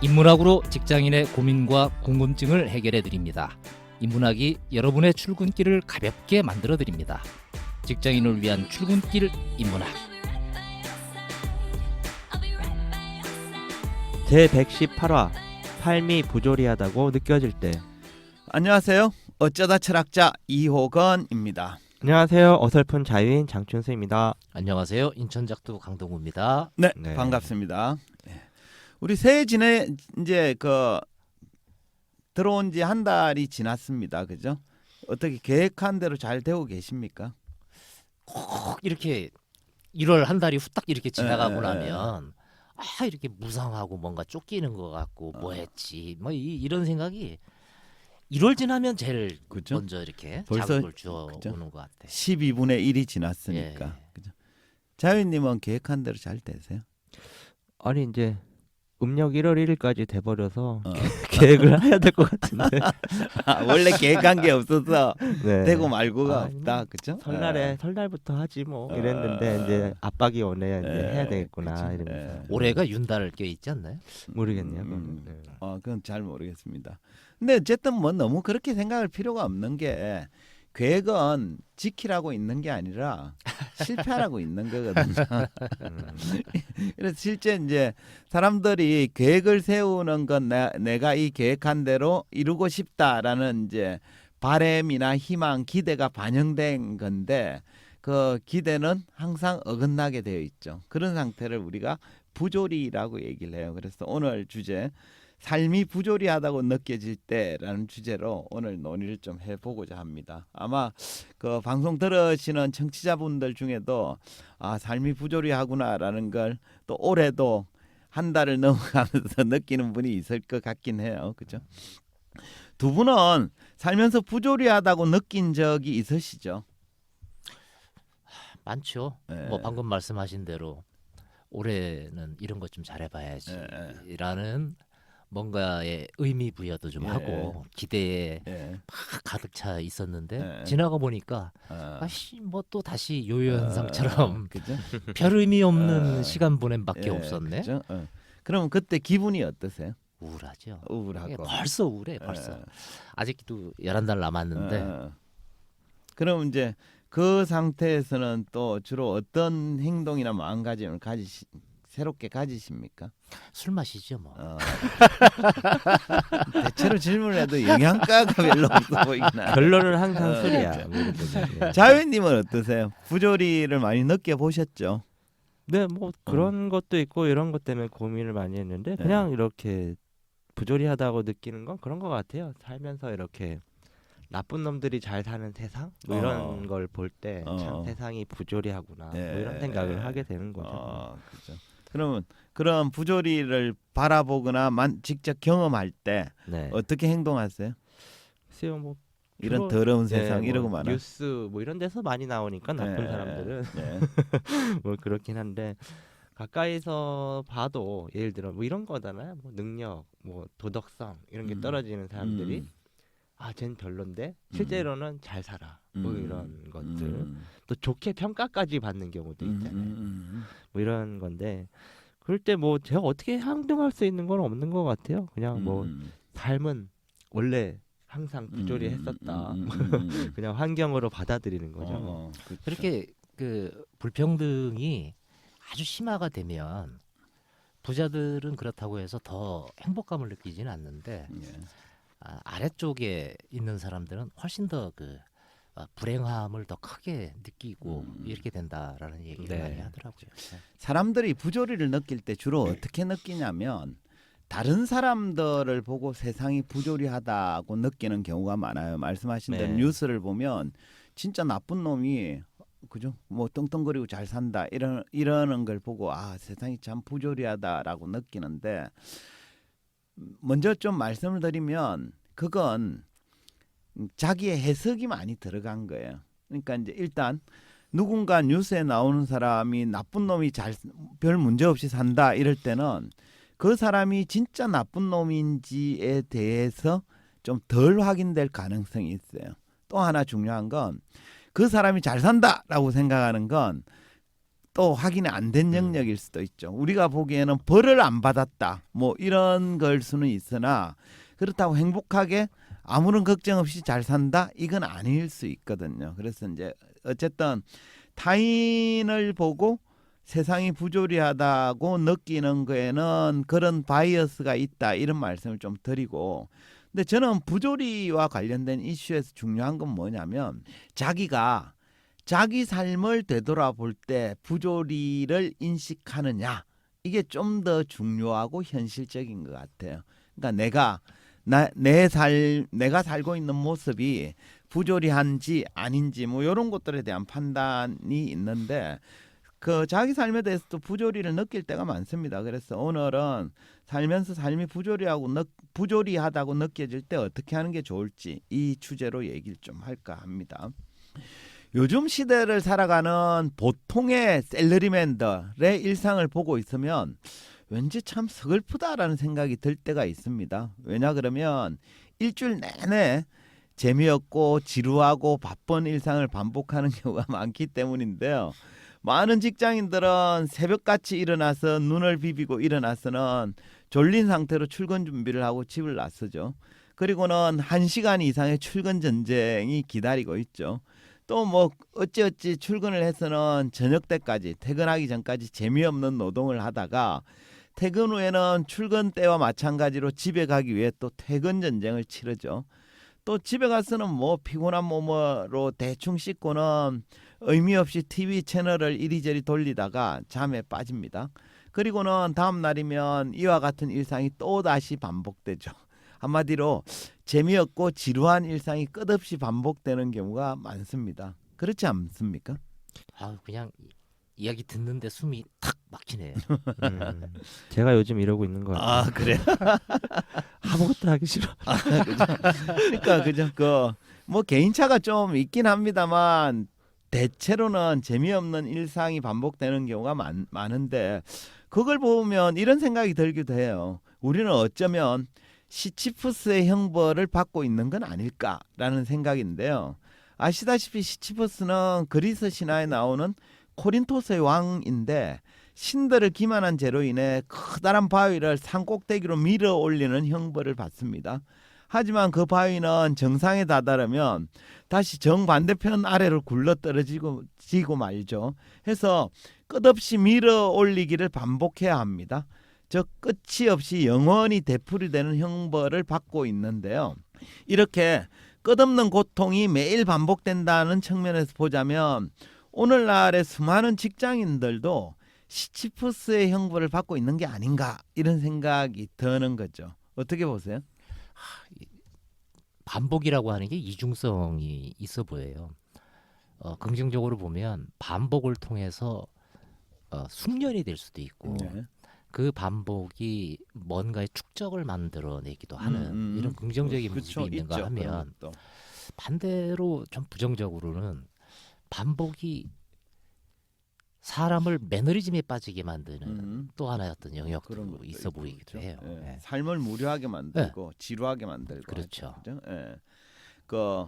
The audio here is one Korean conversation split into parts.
인문학으로 직장인의 고민과 궁금증을 해결해 드립니다. 인문학이 여러분의 출근길을 가볍게 만들어 드립니다. 직장인을 위한 출근길 인문학. 제 118화 삶이 부조리하다고 느껴질 때 안녕하세요. 어쩌다 철학자 이호건입니다. 안녕하세요 어설픈 자유인 장춘수입니다 안녕하세요. 인천작두 강동우입니다. 네, 네. 반갑습니다. 예. 우리 새해 지내 이제 그 들어온 지 한 달이 지났습니다. 그죠? 어떻게 계획한 대로 잘 되고 계십니까? 꼭 이렇게 1월 한 달이 후딱 이렇게 지나가고 예, 예, 나면 아 이렇게 무상하고 뭔가 쫓기는 것 같고 뭐 어. 했지 뭐 이, 이런 생각이 1월 지나면 제일 그죠? 먼저 이렇게 벌써- 자극을 주어 그죠? 오는 것 같아. 12분의 1이 지났으니까. 예. 그죠? 자유님은 계획한 대로 잘 되세요? 아니 이제 음력 1월 1일까지 돼버려서 어. 계획을 해야 될 것 같은데 아, 원래 계획한 게 없어서 네. 되고 말고가 아니, 없다. 뭐 그죠? 설날에 예. 설날부터 하지 뭐 어. 이랬는데 이제 압박이 오네 이제 예, 해야 되겠구나. 이러면서 예. 올해가 윤달 껴 있지 않나요? 모르겠네요 음. 음. 네. 어, 그건 잘 모르겠습니다. 근데 어쨌든 뭐 너무 그렇게 생각할 필요가 없는 게 계획은 지키라고 있는 게 아니라 실패하라고 있는 거거든요. 음. 그래서 실제 이제 사람들이 계획을 세우는 건 내, 내가 이 계획한 대로 이루고 싶다라는 이제 바램이나 희망, 기대가 반영된 건데 그 기대는 항상 어긋나게 되어 있죠. 그런 상태를 우리가 부조리라고 얘기를 해요. 그래서 오늘 주제 삶이 부조리하다고 느껴질 때라는 주제로 오늘 논의를 좀 해보고자 합니다. 아마 그 방송 들으시는 청취자분들 중에도 아 삶이 부조리하구나라는 걸 또 올해도 한 달을 넘어가면서 느끼는 분이 있을 것 같긴 해요. 그죠? 두 분은 살면서 부조리하다고 느낀 적이 있으시죠? 많죠. 예. 뭐 방금 말씀하신 대로 올해는 이런 것좀 예, 잘해봐야지라는 뭔가의 의미 부여도 좀 예. 하고 기대에 예. 막 가득 차 있었는데 예. 지나가 보니까 아. 아씨 뭐 또 다시 요요 현상처럼 아, 그죠? 별 의미 없는 아. 시간 보냄밖에 예, 없었네. 그죠? 어. 그럼 그때 기분이 어떠세요? 우울하죠. 우울하고. 예, 벌써 우울해 벌써. 예. 아직도 11달 남았는데 어. 그럼 이제 그 상태에서는 또 주로 어떤 행동이나 마음가짐을 가지시 새롭게 가지십니까? 술 마시죠 뭐. 어. 대체로 질문해도 영양가가 별로 없어 보이나. 결론은 항상 어, 술이야 뭐. 예. 자유님은 어떠세요? 부조리를 많이 느껴 보셨죠? 네, 뭐 그런 것도 있고 이런 것 때문에 고민을 많이 했는데 네. 그냥 이렇게 부조리하다고 느끼는 건 그런 것 같아요. 살면서 이렇게 나쁜 놈들이 잘 사는 세상 뭐 이런 어. 걸 볼 때 참 어. 세상이 부조리하구나 예. 뭐 이런 생각을 하게 되는 거죠. 어, 그죠. 그러면 그런 부조리를 바라보거나 만, 직접 경험할 때 네. 어떻게 행동하세요? 글쎄요, 뭐 이런 더러운 네, 세상 뭐 이러고 말아. 뉴스 뭐 이런 데서 많이 나오니까 나쁜 네, 사람들은 네. 뭐 그렇긴 한데 가까이서 봐도 예를 들어 뭐 이런 거잖아요. 뭐 능력, 뭐 도덕성 이런 게 음. 떨어지는 사람들이 음, 아, 쟨 별론데 실제로는 잘 살아. 뭐 음, 이런 것들. 음, 또 좋게 평가까지 받는 경우도 음, 있잖아요. 음, 뭐 이런 건데 그럴 때 뭐 제가 어떻게 행동할 수 있는 건 없는 것 같아요. 그냥 음, 뭐 음, 삶은 원래 항상 부조리했었다. 음, 음, 음, 음. 그냥 환경으로 받아들이는 거죠. 어, 어, 그렇죠. 그렇게 그 불평등이 아주 심화가 되면 부자들은 그렇다고 해서 더 행복감을 느끼지는 않는데 예. 아, 아래쪽에 있는 사람들은 훨씬 더 그 불행함을 더 크게 느끼고 음. 이렇게 된다라는 얘기를 네. 많이 하더라고요. 네. 사람들이 부조리를 느낄 때 주로 어떻게 느끼냐면 다른 사람들을 보고 세상이 부조리하다고 느끼는 경우가 많아요. 말씀하신 대로 네. 뉴스를 보면 진짜 나쁜 놈이 그죠? 뭐 떵떵거리고 잘 산다 이런 이러는 걸 보고 아 세상이 참 부조리하다라고 느끼는데 먼저 좀 말씀을 드리면 그건 자기의 해석이 많이 들어간 거예요. 그러니까 이제 일단 누군가 뉴스에 나오는 사람이 나쁜 놈이 잘 별 문제 없이 산다 이럴 때는 그 사람이 진짜 나쁜 놈인지에 대해서 좀 덜 확인될 가능성이 있어요. 또 하나 중요한 건 그 사람이 잘 산다라고 생각하는 건 또 확인이 안 된 영역일 수도 있죠. 우리가 보기에는 벌을 안 받았다. 뭐 이런 걸 수는 있으나 그렇다고 행복하게 아무런 걱정 없이 잘 산다 이건 아닐 수 있거든요. 그래서 이제 어쨌든 타인을 보고 세상이 부조리하다고 느끼는 거에는 그런 바이어스가 있다 이런 말씀을 좀 드리고 근데 저는 부조리와 관련된 이슈에서 중요한 건 뭐냐면 자기가 자기 삶을 되돌아볼 때 부조리를 인식하느냐 이게 좀 더 중요하고 현실적인 것 같아요. 그러니까 내가 내 살 내가 살고 있는 모습이 부조리한지 아닌지 뭐 이런 것들에 대한 판단이 있는데 그 자기 삶에 대해서도 부조리를 느낄 때가 많습니다. 그래서 오늘은 살면서 삶이 부조리하고 느, 부조리하다고 느껴질 때 어떻게 하는 게 좋을지 이 주제로 얘기를 좀 할까 합니다. 요즘 시대를 살아가는 보통의 셀러리맨들의 일상을 보고 있으면 왠지 참 서글프다라는 생각이 들 때가 있습니다. 왜냐 그러면 일주일 내내 재미없고 지루하고 바쁜 일상을 반복하는 경우가 많기 때문인데요. 많은 직장인들은 새벽같이 일어나서 눈을 비비고 일어나서는 졸린 상태로 출근 준비를 하고 집을 나서죠. 그리고는 한 시간 이상의 출근 전쟁이 기다리고 있죠. 또 뭐 어찌어찌 출근을 해서는 저녁 때까지 퇴근하기 전까지 재미없는 노동을 하다가 퇴근 후에는 출근 때와 마찬가지로 집에 가기 위해 또 퇴근 전쟁을 치르죠. 또 집에 가서는 뭐 피곤한 몸으로 대충 씻고는 의미 없이 TV 채널을 이리저리 돌리다가 잠에 빠집니다. 그리고는 다음 날이면 이와 같은 일상이 또 다시 반복되죠. 한마디로 재미없고 지루한 일상이 끝없이 반복되는 경우가 많습니다. 그렇지 않습니까? 아 그냥 이- 이야기 듣는데 숨이 탁 막히네. 음, 제가 요즘 이러고 있는 거 같아요. 아 그래. 아무것도 하기 싫어. 그러니까 그죠. 그뭐 개인차가 좀 있긴 합니다만 대체로는 재미없는 일상이 반복되는 경우가 많, 많은데 그걸 보면 이런 생각이 들기도 해요. 우리는 어쩌면 시치프스의 형벌을 받고 있는 건 아닐까라는 생각인데요. 아시다시피 시치프스는 그리스 신화에 나오는 코린토스의 왕인데 신들을 기만한 죄로 인해 커다란 바위를 산 꼭대기로 밀어 올리는 형벌을 받습니다. 하지만 그 바위는 정상에 다다르면 다시 정반대편 아래로 굴러 떨어지고 지고 말죠. 해서 끝없이 밀어 올리기를 반복해야 합니다. 저 끝이 없이 영원히 되풀이 되는 형벌을 받고 있는데요. 이렇게 끝없는 고통이 매일 반복된다는 측면에서 보자면 오늘날의 수많은 직장인들도 시치프스의 형벌을 받고 있는 게 아닌가 이런 생각이 드는 거죠. 어떻게 보세요? 반복이라고 하는 게 이중성이 있어 보여요. 어, 긍정적으로 보면 반복을 통해서 어, 숙련이 될 수도 있고 네. 그 반복이 뭔가의 축적을 만들어내기도 하는 음, 음. 이런 긍정적인 그쵸, 모습이 있는가 있죠, 하면. 반대로 좀 부정적으로는 반복이 사람을 매너리즘에 빠지게 만드는 음. 또 하나의 어떤 영역도 있어 보이기도 그렇죠. 해요. 예. 예. 삶을 무료하게 만들고 지루하게 만들고 그렇죠. 하죠, 그죠? 예. 그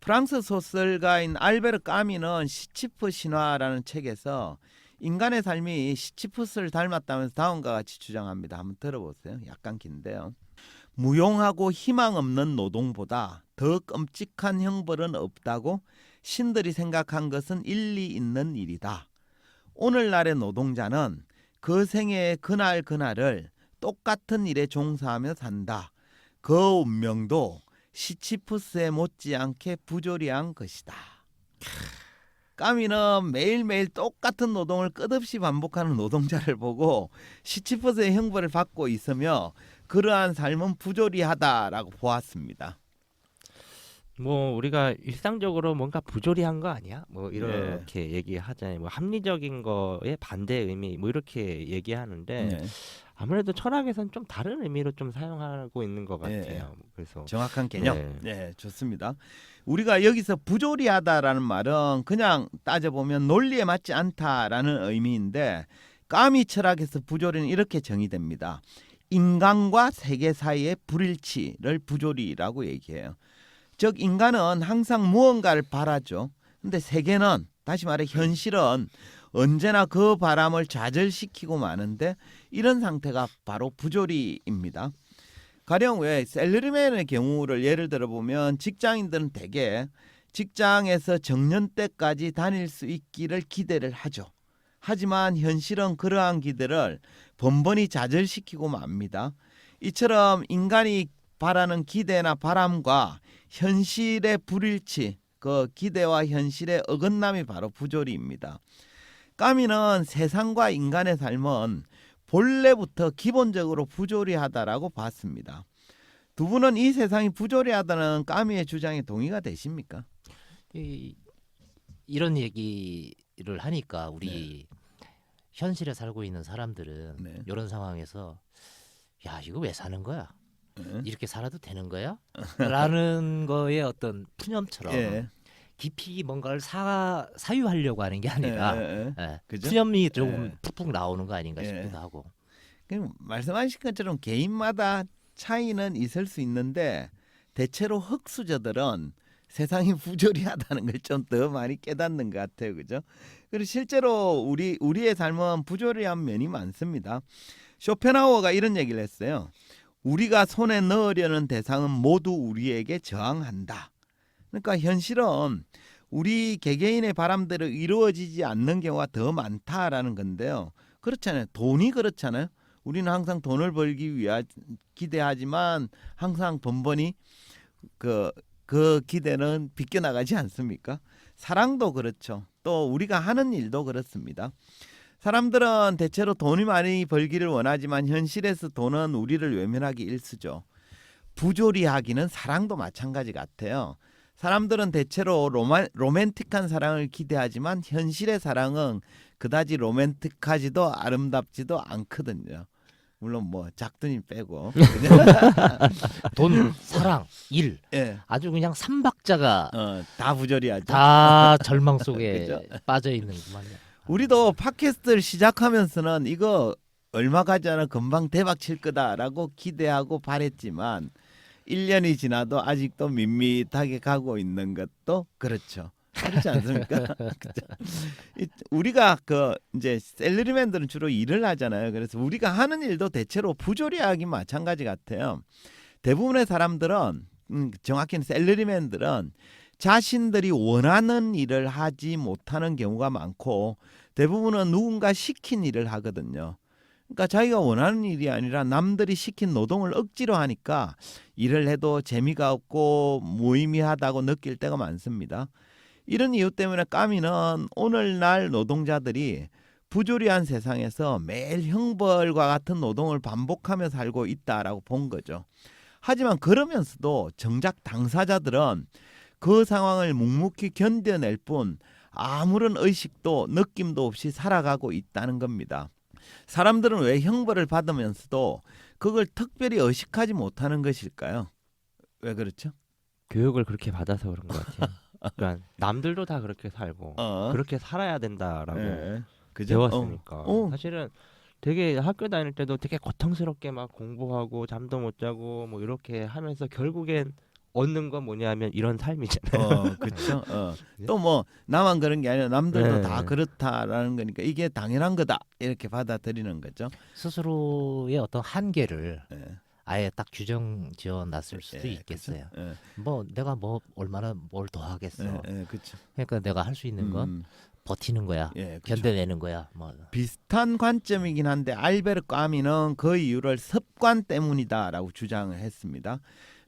프랑스 소설가인 알베르 까미는 시치프 신화라는 책에서 인간의 삶이 시치프스를 닮았다면서 다음과 같이 주장합니다. 한번 들어보세요. 약간 긴데요. 무용하고 희망 없는 노동보다 더 끔찍한 형벌은 없다고 신들이 생각한 것은 일리 있는 일이다. 오늘날의 노동자는 그 생애의 그날 그날을 똑같은 일에 종사하며 산다. 그 운명도 시치프스에 못지않게 부조리한 것이다. 까미는 매일매일 똑같은 노동을 끝없이 반복하는 노동자를 보고 시치프스의 형벌을 받고 있으며 그러한 삶은 부조리하다라고 보았습니다. 뭐 우리가 일상적으로 뭔가 부조리한 거 아니야? 뭐 네. 이렇게 얘기하잖아요. 뭐 합리적인 거에 반대 의미 뭐 이렇게 얘기하는데 네. 아무래도 철학에서는 좀 다른 의미로 좀 사용하고 있는 것 네. 같아요. 그래서 정확한 개념. 네. 네. 좋습니다. 우리가 여기서 부조리하다라는 말은 그냥 따져 보면 논리에 맞지 않다라는 의미인데 까미 철학에서 부조리는 이렇게 정의됩니다. 인간과 세계 사이의 불일치를 부조리라고 얘기해요. 즉 인간은 항상 무언가를 바라죠. 근데 세계는 다시 말해 현실은 언제나 그 바람을 좌절시키고 마는데 이런 상태가 바로 부조리입니다. 가령 왜 셀러리맨의 경우를 예를 들어 보면 직장인들은 대개 직장에서 정년 때까지 다닐 수 있기를 기대를 하죠. 하지만 현실은 그러한 기대를 번번이 좌절시키고 맙니다. 이처럼 인간이 바라는 기대나 바람과 현실의 불일치, 그 기대와 현실의 어긋남이 바로 부조리입니다. 까미는 세상과 인간의 삶은 본래부터 기본적으로 부조리하다라고 봤습니다. 두 분은 이 세상이 부조리하다는 까미의 주장에 동의가 되십니까? 이, 이런 얘기를 하니까 우리 현실에 살고 있는 사람들은 네. 이런 상황에서 야 이거 왜 사는 거야? 예. 이렇게 살아도 되는 거야? 라는 거에 어떤 푸념처럼 예. 깊이 뭔가를 사 사유하려고 하는 게 아니라 예, 예, 예. 예, 그죠? 푸념이 조금 예. 푹푹 나오는 거 아닌가 예. 싶기도 하고 그럼 말씀하신 것처럼 개인마다 차이는 있을 수 있는데 대체로 흑수저들은 세상이 부조리하다는 걸 좀 더 많이 깨닫는 것 같아요, 그죠? 그리고 실제로 우리 우리의 삶은 부조리한 면이 많습니다. 쇼펜하우어가 이런 얘기를 했어요. 우리가 손에 넣으려는 대상은 모두 우리에게 저항한다. 그러니까 현실은 우리 개개인의 바람대로 이루어지지 않는 경우가 더 많다라는 건데요. 그렇잖아요. 돈이 그렇잖아요. 우리는 항상 돈을 벌기 위하 기대하지만 항상 번번이 그, 그 기대는 비껴나가지 않습니까? 사랑도 그렇죠. 또 우리가 하는 일도 그렇습니다. 사람들은 대체로 돈이 많이 벌기를 원하지만 현실에서 돈은 우리를 외면하기 일쑤죠. 부조리하기는 사랑도 마찬가지 같아요. 사람들은 대체로 로마, 로맨틱한 사랑을 기대하지만 현실의 사랑은 그다지 로맨틱하지도 아름답지도 않거든요. 물론 뭐 작두님 빼고. 돈, 사랑, 일 예. 아주 그냥 삼박자가 어, 다 부조리하죠. 다 절망 속에 그죠? 빠져 있는구만요. 우리도 팟캐스트를 시작하면서는 이거 얼마 가지 않아 금방 대박 칠 거다라고 기대하고 바랬지만 1년이 지나도 아직도 밋밋하게 가고 있는 것도 그렇죠. 그렇지 않습니까? 우리가 그 이제 셀러리맨들은 주로 일을 하잖아요. 그래서 우리가 하는 일도 대체로 부조리하기 마찬가지 같아요. 대부분의 사람들은 음, 정확히는 셀러리맨들은 자신들이 원하는 일을 하지 못하는 경우가 많고 대부분은 누군가 시킨 일을 하거든요. 그러니까 자기가 원하는 일이 아니라 남들이 시킨 노동을 억지로 하니까 일을 해도 재미가 없고 무의미하다고 느낄 때가 많습니다. 이런 이유 때문에 까미는 오늘날 노동자들이 부조리한 세상에서 매일 형벌과 같은 노동을 반복하며 살고 있다라고 본 거죠. 하지만 그러면서도 정작 당사자들은 그 상황을 묵묵히 견뎌낼 뿐 아무런 의식도 느낌도 없이 살아가고 있다는 겁니다. 사람들은 왜 형벌을 받으면서도 그걸 특별히 의식하지 못하는 것일까요? 왜 그렇죠? 교육을 그렇게 받아서 그런 것 같아요. 그러니까 남들도 다 그렇게 살고 어. 그렇게 살아야 된다라고 예. 그죠? 배웠으니까 어. 어. 사실은 되게 학교 다닐 때도 되게 고통스럽게 막 공부하고 잠도 못 자고 뭐 이렇게 하면서 결국엔 얻는 건 뭐냐면 이런 삶이잖아요. 어, 그렇죠. 어. 또뭐 나만 그런 게 아니라 남들도 네. 다 그렇다라는 거니까 이게 당연한 거다 이렇게 받아들이는 거죠. 스스로의 어떤 한계를 예. 아예 딱 규정 지어 놨을 수도 예, 있겠어요. 그렇죠? 예. 뭐 내가 뭐 얼마나 뭘 더 하겠어. 예, 예, 그렇죠. 그러니까 내가 할 수 있는 건 음, 버티는 거야. 예, 그렇죠. 견뎌내는 거야. 뭐 비슷한 관점이긴 한데 알베르 까미는 그 이유를 습관 때문이다라고 주장을 했습니다.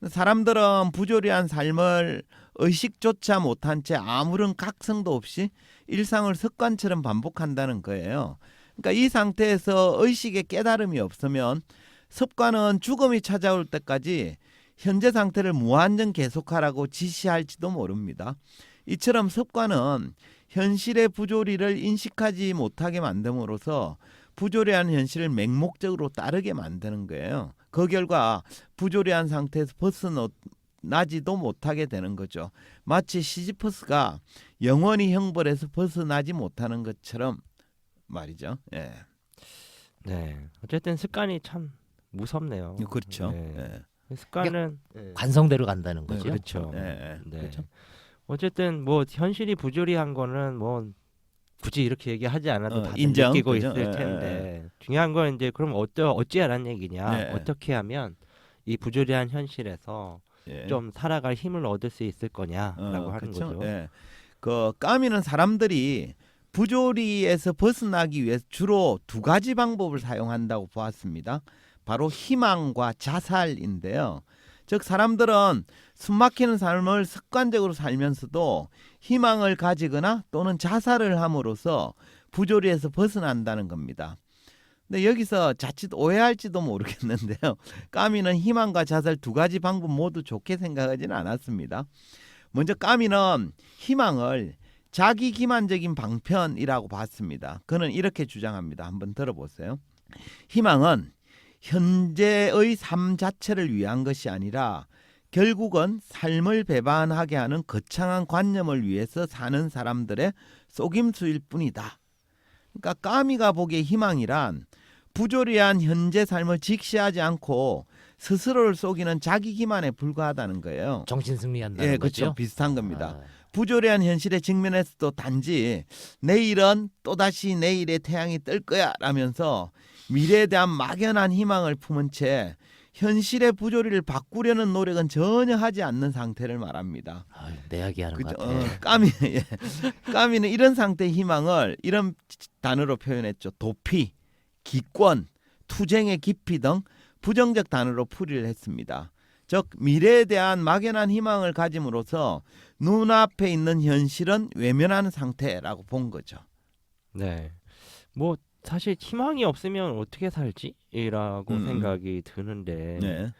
사람들은 부조리한 삶을 의식조차 못한 채 아무런 각성도 없이 일상을 습관처럼 반복한다는 거예요. 그러니까 이 상태에서 의식의 깨달음이 없으면 습관은 죽음이 찾아올 때까지 현재 상태를 무한정 계속하라고 지시할지도 모릅니다. 이처럼 습관은 현실의 부조리를 인식하지 못하게 만듦으로써 부조리한 현실을 맹목적으로 따르게 만드는 거예요. 그 결과 부조리한 상태에서 벗어나지도 못하게 되는 거죠. 마치 시지퍼스가 영원히 형벌에서 벗어나지 못하는 것처럼 말이죠. 예. 네. 어쨌든 습관이 참 무섭네요. 그렇죠. 네. 예. 습관은 예. 관성대로 간다는 거죠. 그렇죠. 예, 예. 네. 그렇죠. 어쨌든 뭐 현실이 부조리한 거는 뭐 굳이 이렇게 얘기하지 않아도 어, 다들 인정, 느끼고 그죠? 있을 예, 텐데 중요한 건 이제 그럼 어떠 어찌하라는 얘기냐 네. 어떻게 하면 이 부조리한 현실에서 예. 좀 살아갈 힘을 얻을 수 있을 거냐라고 어, 하는 그쵸? 거죠. 예. 그 까미는 사람들이 부조리에서 벗어나기 위해서 주로 두 가지 방법을 사용한다고 보았습니다. 바로 희망과 자살인데요. 즉 사람들은 숨막히는 삶을 습관적으로 살면서도 희망을 가지거나 또는 자살을 함으로써 부조리에서 벗어난다는 겁니다. 근데 여기서 자칫 오해할지도 모르겠는데요. 까미는 희망과 자살 두 가지 방법 모두 좋게 생각하지는 않았습니다. 먼저 까미는 희망을 자기 기만적인 방편이라고 봤습니다. 그는 이렇게 주장합니다. 한번 들어보세요. 희망은 현재의 삶 자체를 위한 것이 아니라 결국은 삶을 배반하게 하는 거창한 관념을 위해서 사는 사람들의 속임수일 뿐이다. 그러니까 까미가 보기에 희망이란 부조리한 현재 삶을 직시하지 않고 스스로를 속이는 자기 기만에 불과하다는 거예요. 정신 승리한다는 예, 거죠. 그렇죠. 비슷한 겁니다. 아, 부조리한 현실에 직면해서도 단지 내일은 또다시 내일의 태양이 뜰 거야 라면서 미래에 대한 막연한 희망을 품은 채 현실의 부조리를 바꾸려는 노력은 전혀 하지 않는 상태를 말합니다. 아유, 내 이야기하는 그죠? 것 같아. 어, 까미 예. 까미는 이런 상태의 희망을 이런 단어로 표현했죠. 도피, 기권, 투쟁의 깊이 등 부정적 단어로 풀이를 했습니다. 즉 미래에 대한 막연한 희망을 가짐으로써 눈앞에 있는 현실은 외면하는 상태라고 본 거죠. 네. 뭐 사실 희망이 없으면 어떻게 살지라고 음. 생각이 드는데 네.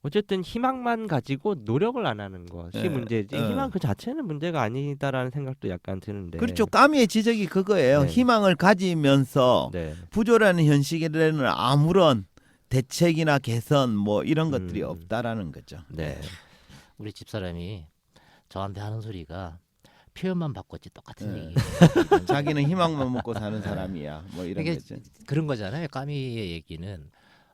어쨌든 희망만 가지고 노력을 안 하는 것이 네. 문제지 어. 희망 그 자체는 문제가 아니다라는 생각도 약간 드는데 그렇죠. 까미의 지적이 그거예요. 네. 희망을 가지면서 네. 부조라는 현실에는 아무런 대책이나 개선 뭐 이런 것들이 음. 없다라는 거죠. 네. 우리 집사람이 저한테 하는 소리가 표현만 바꿨지 똑같은 네. 얘기. 자기는 희망만 먹고 사는 사람이야. 뭐 이런 거죠. 그런 거잖아요. 까미의 얘기는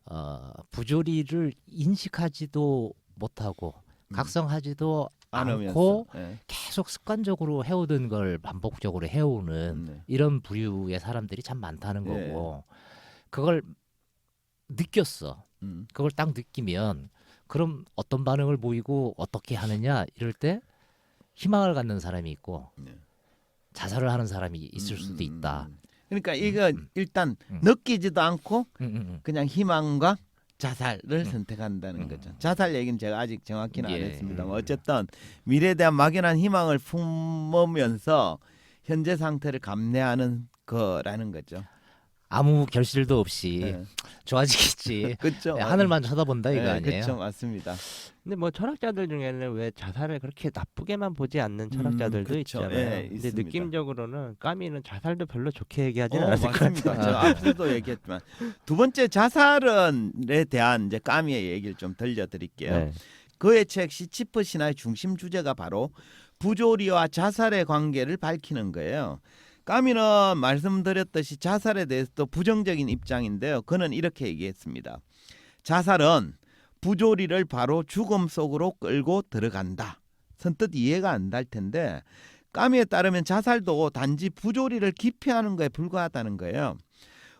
어, 부조리를 인식하지도 못하고 음. 각성하지도. 않고 예. 계속 습관적으로 해오던 걸 반복적으로 해오는 네. 이런 부류의 사람들이 참 많다는 예. 거고 그걸 느꼈어. 음. 그걸 딱 느끼면 그럼 어떤 반응을 보이고 어떻게 하느냐 이럴 때 희망을 갖는 사람이 있고 네. 자살을 하는 사람이 있을 음, 수도 음, 있다. 음. 그러니까 이거 음. 일단 음. 느끼지도 않고. 그냥 희망과 자살을 음. 선택한다는 음. 거죠. 자살 얘기는 제가 아직 정확히는 안 예. 했습니다만 음. 어쨌든 미래에 대한 막연한 희망을 품으면서 현재 상태를 감내하는 거라는 거죠. 아무 결실도 없이 예. 좋아지겠지. 그렇죠. 하늘만 쳐다본다 이거 예, 아니에요? 그렇죠, 맞습니다. 근데 뭐 철학자들 중에는 왜 자살을 그렇게 나쁘게만 보지 않는 철학자들도 그쵸. 있잖아요. 예, 근데 있습니다. 느낌적으로는 까미는 자살도 별로 좋게 얘기하지는 어, 않았을 것 맞습니다. 같아요. 저 앞서도 얘기했지만 두 번째 자살은에 대한 이제 까미의 얘기를 좀 들려드릴게요. 네. 그의 책 시치프 신화의 중심 주제가 바로 부조리와 자살의 관계를 밝히는 거예요. 까미는 말씀드렸듯이 자살에 대해서도 부정적인 입장인데요. 그는 이렇게 얘기했습니다. 자살은 부조리를 바로 죽음 속으로 끌고 들어간다. 선뜻 이해가 안 될 텐데 까미에 따르면 자살도 단지 부조리를 기피하는 거에 불과하다는 거예요.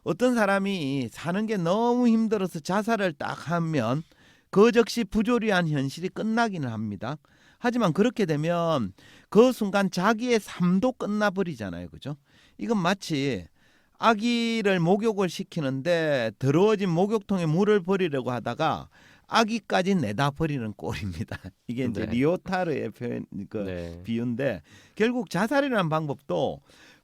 어떤 사람이 사는 게 너무 힘들어서 자살을 딱 하면 그 즉시 부조리한 현실이 끝나기는 합니다. 하지만 그렇게 되면 그 순간 자기의 삶도 끝나버리잖아요. 그죠? 이건 마치 아기를 목욕을 시키는데 더러워진 목욕통에 물을 버리려고 하다가 아기까지 내다 버리는 꼴입니다. 이게 이제 네. 리오타르의 표현 그 네. 비유인데 결국 자살이라는 방법도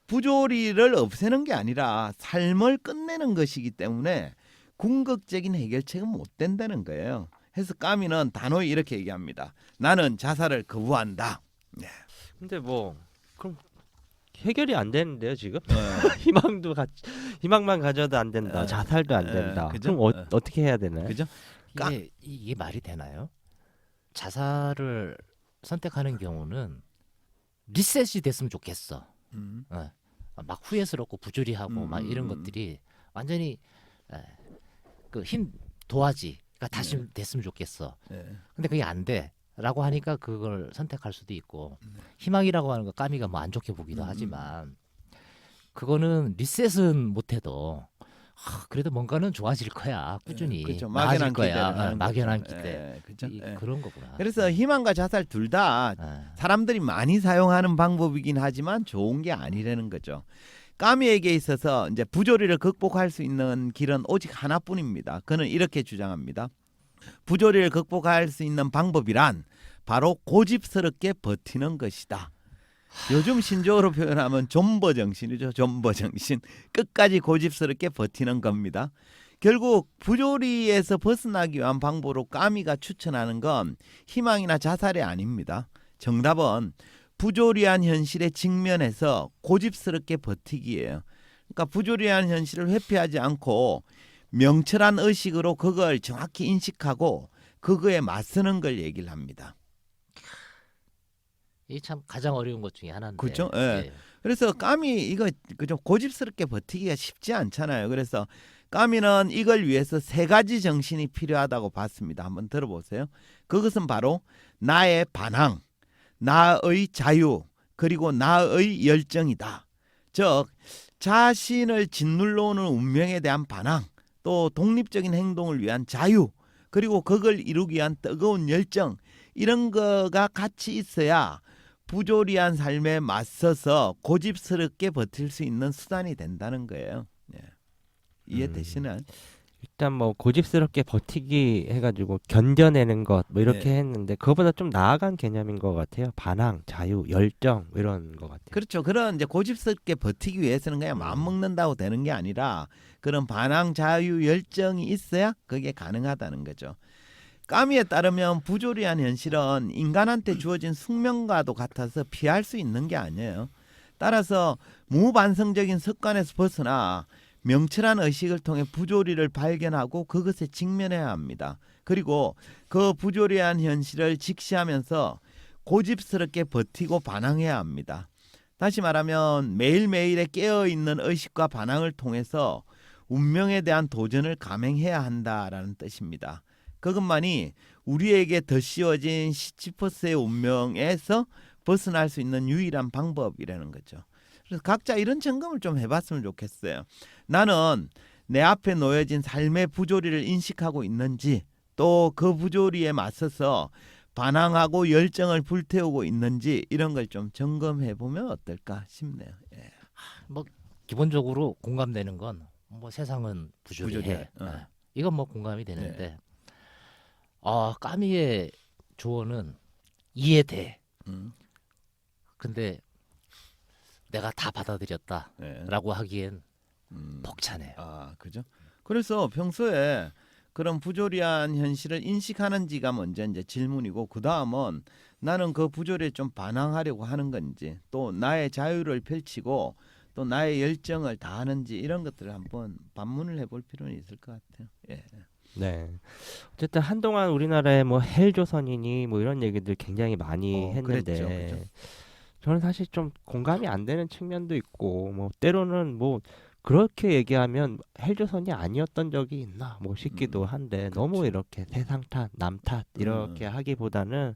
부조리를 없애는 게 아니라 삶을 끝내는 것이기 때문에 궁극적인 해결책은 못 된다는 거예요. 해서 까미는 단호히 이렇게 얘기합니다. 나는 자살을 거부한다. 근데 뭐 그럼 해결이 안 되는데요 지금 네. 희망도 가 희망만 가져도 안 된다 에, 자살도 안 에, 된다 그죠? 그럼 어, 에. 어떻게 해야 되나요? 그죠? 까- 이게 이게 말이 되나요? 자살을 선택하는 경우는 리셋이 됐으면 좋겠어. 음. 어. 막 후회스럽고 부조리하고 음, 막 이런 음, 것들이 완전히 그힘 도화지 가 다시 네. 됐으면 좋겠어. 예. 근데 그게 안 돼 라고 하니까 그걸 선택할 수도 있고 네. 희망이라고 하는 거 까미가 뭐 안 좋게 보기도 음, 음. 하지만 그거는 리셋은 못해도 아, 그래도 뭔가는 좋아질 거야 꾸준히 그렇죠. 나아질 막연한 거야 어, 막연한 거죠. 기대 예, 그렇죠. 이, 예. 그런 거구나 그래서 희망과 자살 둘다 아, 사람들이 많이 사용하는 방법이긴 하지만 좋은 게 아니라는 거죠. 까미에게 있어서 이제 부조리를 극복할 수 있는 길은 오직 하나뿐입니다. 그는 이렇게 주장합니다. 부조리를 극복할 수 있는 방법이란 바로 고집스럽게 버티는 것이다. 요즘 신조어로 표현하면 존버 정신이죠. 존버 정신. 끝까지 고집스럽게 버티는 겁니다. 결국 부조리에서 벗어나기 위한 방법으로 까미가 추천하는 건 희망이나 자살이 아닙니다. 정답은 부조리한 현실에 직면해서 고집스럽게 버티기예요. 그러니까 부조리한 현실을 회피하지 않고 명철한 의식으로 그걸 정확히 인식하고 그거에 맞서는 걸 얘기를 합니다. 이게 참 가장 어려운 것 중에 하나인데 그렇죠? 예. 그래서 까미 이거 그좀 고집스럽게 버티기가 쉽지 않잖아요. 그래서 까미는 이걸 위해서 세 가지 정신이 필요하다고 봤습니다. 한번 들어보세요. 그것은 바로 나의 반항, 나의 자유, 그리고 나의 열정이다. 즉 자신을 짓눌러 오는 운명에 대한 반항, 또 독립적인 행동을 위한 자유, 그리고 그걸 이루기 위한 뜨거운 열정 이런 거가 같이 있어야 부조리한 삶에 맞서서 고집스럽게 버틸 수 있는 수단이 된다는 거예요. 예. 이해되시나요? 일단 뭐 고집스럽게 버티기 해가지고 견뎌내는 것 뭐 이렇게 네. 했는데 그거보다 좀 나아간 개념인 것 같아요. 반항, 자유, 열정 뭐 이런 것 같아요. 그렇죠. 그런 이제 고집스럽게 버티기 위해서는 그냥 마음 먹는다고 되는 게 아니라 그런 반항 자유 열정이 있어야 그게 가능하다는 거죠. 까미에 따르면 부조리한 현실은 인간한테 주어진 숙명과도 같아서 피할 수 있는 게 아니에요. 따라서 무반성적인 습관에서 벗어나 명철한 의식을 통해 부조리를 발견하고 그것에 직면해야 합니다. 그리고 그 부조리한 현실을 직시하면서 고집스럽게 버티고 반항해야 합니다. 다시 말하면 매일매일의 깨어있는 의식과 반항을 통해서 운명에 대한 도전을 감행해야 한다라는 뜻입니다. 그것만이 우리에게 더 씌워진 시치퍼스의 운명에서 벗어날 수 있는 유일한 방법이라는 거죠. 그래서 각자 이런 점검을 좀 해봤으면 좋겠어요. 나는 내 앞에 놓여진 삶의 부조리를 인식하고 있는지 또 그 부조리에 맞서서 반항하고 열정을 불태우고 있는지 이런 걸 좀 점검해 보면 어떨까 싶네요. 예. 기본적으로 공감되는 건 뭐 세상은 부조리해 부조리해. 어. 아, 이건 뭐 공감이 되는데 아 까미의 조언은 이해돼 음, 근데 내가 다 받아들였다라고 예. 하기엔 음. 벅차네요 아, 그죠? 그래서 평소에 그런 부조리한 현실을 인식하는지가 먼저 이제 질문이고 그 다음은 나는 그 부조리에 좀 반항하려고 하는 건지 또 나의 자유를 펼치고 또 나의 열정을 다하는지 이런 것들을 한번 반문을 해볼 필요는 있을 것 같아요. 예. 네. 어쨌든 한동안 우리나라에 뭐 헬조선이니 뭐 이런 얘기들 굉장히 많이 어, 했는데 그랬죠, 그죠. 저는 사실 좀 공감이 안 되는 측면도 있고 뭐 때로는 뭐 그렇게 얘기하면 헬조선이 아니었던 적이 있나 뭐 싶기도 음, 한데 너무 그렇죠. 이렇게 세상 탓, 남 탓 이렇게 음. 하기보다는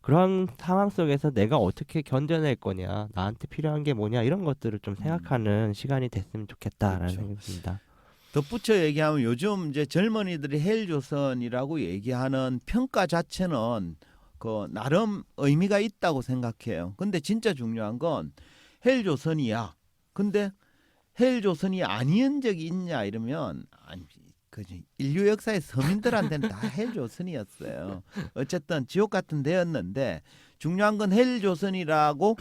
그런 상황 속에서 내가 어떻게 견뎌낼 거냐, 나한테 필요한 게 뭐냐 이런 것들을 좀 생각하는 시간이 됐으면 좋겠다라는 음. 그렇죠. 생각이 듭니다. 덧붙여 얘기하면 요즘 이제 젊은이들이 헬조선이라고 얘기하는 평가 자체는 그 나름 의미가 있다고 생각해요. 근데 진짜 중요한 건 헬조선이야. 근데 헬조선이 아닌 적이 있냐 이러면 아니 그 인류 역사의 서민들한테는 다 헬조선이었어요. 어쨌든 지옥 같은 데였는데 중요한 건 헬조선이라고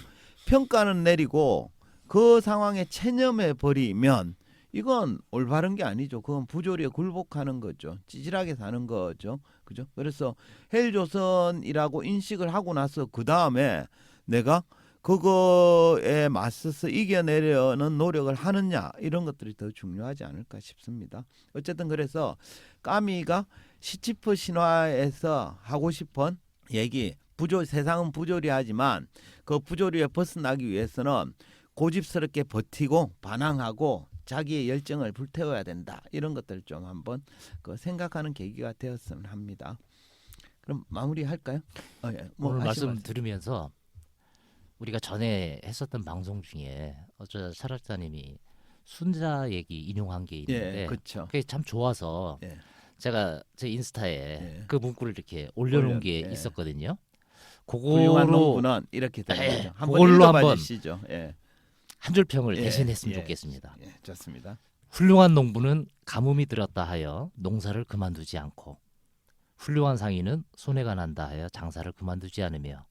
평가는 내리고 그 상황에 체념해 버리면 이건 올바른 게 아니죠. 그건 부조리에 굴복하는 거죠. 찌질하게 사는 거죠. 그죠? 그래서 헬조선이라고 인식을 하고 나서 그 다음에 내가 그거에 맞서서 이겨내려는 노력을 하느냐 이런 것들이 더 중요하지 않을까 싶습니다. 어쨌든 그래서 까미가 시치프 신화에서 하고 싶은 얘기 부조 세상은 부조리하지만 그 부조리에 벗어나기 위해서는 고집스럽게 버티고 반항하고 자기의 열정을 불태워야 된다 이런 것들 좀 한번 그 생각하는 계기가 되었으면 합니다. 그럼 마무리할까요? 어, 예. 뭐 오늘 하시죠, 말씀 들으면서 우리가 전에 했었던 방송 중에 어쩌다 차락자님이 순자 얘기 인용한 게 있는데 예, 그렇죠. 그게 참 좋아서 예. 제가 제 인스타에 예. 그 문구를 이렇게 올려놓은 올려- 게 예. 있었거든요. 훌륭한 그거로 농부는 이렇게 되는 예, 거죠. 한번 그걸로 읽어봐 한번 주시죠. 예. 한 줄 평을 예, 대신했으면 예. 좋겠습니다. 예, 좋습니다. 훌륭한 농부는 가뭄이 들었다 하여 농사를 그만두지 않고 훌륭한 상인은 손해가 난다 하여 장사를 그만두지 않으며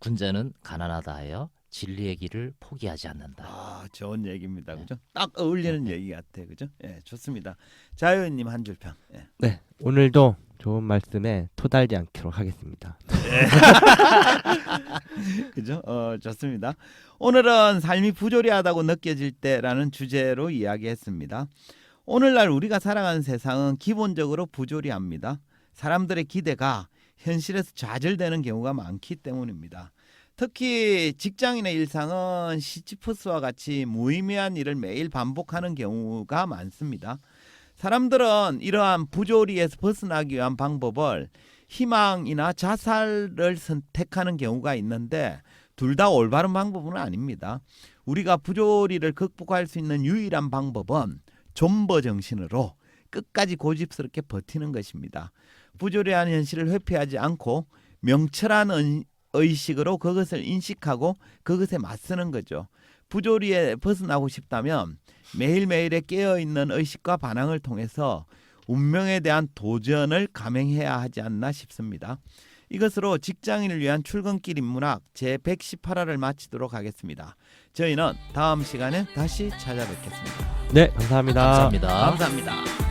군자는 가난하다 하여 진리의 길을 포기하지 않는다. 아, 좋은 얘기입니다. 네. 그죠? 딱 어울리는 얘기 같아. 그죠? 예, 좋습니다. 자유인 님 한 줄 평. 예. 네, 오늘도 좋은 말씀에 토달지 않기로 하겠습니다. 그죠? 어, 좋습니다. 오늘은 삶이 부조리하다고 느껴질 때라는 주제로 이야기했습니다. 오늘날 우리가 살아가는 세상은 기본적으로 부조리합니다. 사람들의 기대가 현실에서 좌절되는 경우가 많기 때문입니다. 특히 직장인의 일상은 시지프스와 같이 무의미한 일을 매일 반복하는 경우가 많습니다. 사람들은 이러한 부조리에서 벗어나기 위한 방법을 희망이나 자살을 선택하는 경우가 있는데 둘 다 올바른 방법은 아닙니다. 우리가 부조리를 극복할 수 있는 유일한 방법은 존버 정신으로 끝까지 고집스럽게 버티는 것입니다. 부조리한 현실을 회피하지 않고 명철한 은- 의식으로 그것을 인식하고 그것에 맞서는 거죠. 부조리에 벗어나고 싶다면 매일매일의 깨어있는 의식과 반항을 통해서 운명에 대한 도전을 감행해야 하지 않나 싶습니다. 이것으로 직장인을 위한 출근길 인문학 제118화를 마치도록 하겠습니다. 저희는 다음 시간에 다시 찾아뵙겠습니다. 네, 감사합니다. 감사합니다. 감사합니다.